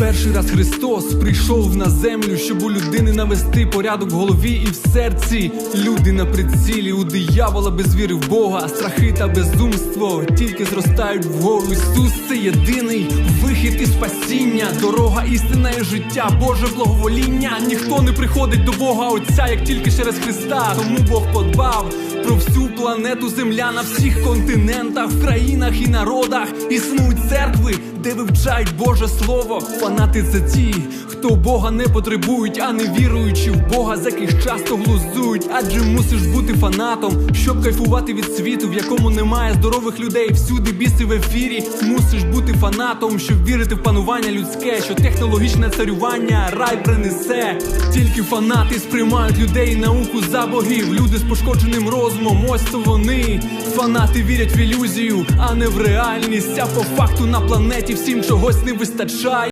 Перший раз Христос прийшов на землю, щоб у людини навести порядок в голові і в серці. Люди на прицілі у диявола без віри в Бога, страхи та безумство тільки зростають вгору. Ісус це єдиний вихід і спасіння, дорога, істина і життя, Боже благовоління. Ніхто не приходить до Бога Отця, як тільки через Христа. Тому Бог подбав про всю планету Земля на всіх континентах, в країнах і народах існують церкви, де вивчають Боже Слово. Фанати це ті, хто Бога не потребують, а не віруючи в Бога, з яких часто глузують. Адже мусиш бути фанатом, щоб кайфувати від світу, в якому немає здорових людей. Всюди біси в ефірі. Мусиш бути фанатом, щоб вірити в панування людське, що технологічне царювання рай принесе. Тільки фанати сприймають людей науку за богів. Люди з пошкодженим розумом, ось то вони. Фанати вірять в ілюзію, а не в реальність. А по факту на планеті всім чогось не вистачає.